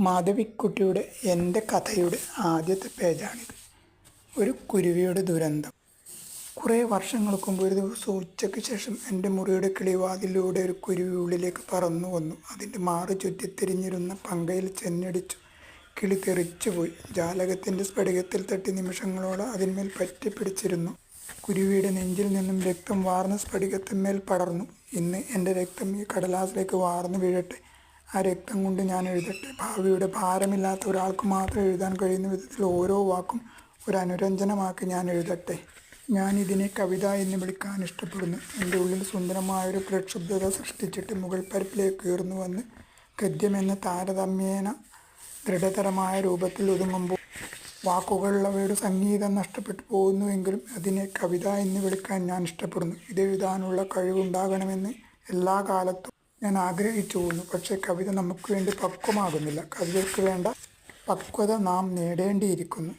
മാധവിക്കുട്ടിയുടെ എന്റെ കഥയുടെ ആദ്യത്തെ പേജാണിത്. ഒരു കുരുവിയുടെ ദുരന്തം. കുറേ വർഷങ്ങൾക്ക് മുമ്പ് ഒരു ദിവസം ഉച്ചയ്ക്ക് ശേഷം എന്റെ മുറിയുടെ കിളിവാതിലൂടെ ഒരു കുരുവി ഉള്ളിലേക്ക് പറന്നു വന്നു. അതിന്റെ മാറ് ചുറ്റിത്തിരിഞ്ഞിരുന്ന പങ്കയിൽ ചെന്നടിച്ചു. കിളി തെറിച്ചുപോയി ജാലകത്തിന്റെ സ്ഫടികത്തിൽ തട്ടി നിമിഷങ്ങളോളം അതിന്മേൽ പറ്റിപ്പിടിച്ചിരുന്നു കുരുവിയുടെ നെഞ്ചിൽ നിന്നും രക്തം വാർന്ന സ്ഫടികത്തിന്മേൽ പടർന്നു. ഇന്ന് എന്റെ രക്തം ഈ കടലാസിലേക്ക് വാർന്നു വീഴട്ടെ. ആ രക്തം കൊണ്ട് ഞാൻ എഴുതട്ടെ. ഭാവിയുടെ ഭാരമില്ലാത്ത ഒരാൾക്ക് മാത്രം എഴുതാൻ കഴിയുന്ന വിധത്തിൽ ഓരോ വാക്കും ഒരു അനുരഞ്ജനമാക്കി ഞാൻ എഴുതട്ടെ. ഞാൻ ഇതിനെ കവിത എന്ന് വിളിക്കാൻ ഇഷ്ടപ്പെടുന്നു. എന്റെ ഉള്ളിൽ സുന്ദരമായൊരു പ്രക്ഷുബ്ധത സൃഷ്ടിച്ചിട്ട് മുകൾ പരപ്പിലേക്ക് ഉയർന്നു വന്ന് ഗദ്യമെന്ന താരതമ്യേന ദൃഢതരമായ രൂപത്തിൽ ഒതുങ്ങുമ്പോൾ വാക്കുകളുള്ളവയുടെ സംഗീതം നഷ്ടപ്പെട്ടു പോകുന്നുവെങ്കിലും അതിനെ കവിത എന്ന് വിളിക്കാൻ ഞാൻ ഇഷ്ടപ്പെടുന്നു. ഇതെഴുതാനുള്ള കഴിവുണ്ടാകണമെന്ന് എല്ലാ കാലത്തും ഞാൻ ആഗ്രഹിച്ചു പോകുന്നു പക്ഷേ കവിത നമുക്ക് വേണ്ടി പക്വമാകുന്നില്ല. കവിതയ്ക്ക് വേണ്ട പക്വത നാം നേടേണ്ടിയിരിക്കുന്നു.